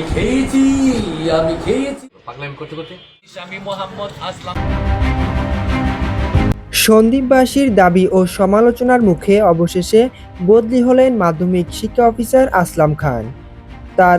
আমি খেয়েছি আমি খেয়েছি। পাগলামি করতে করতে? আমি মোহাম্মদ আসলাম। সন্দীপবাসীর দাবি ও সমালোচনার মুখে অবশেষে বদলি হলেন মাধ্যমিক শিক্ষা অফিসার আসলাম খান। তার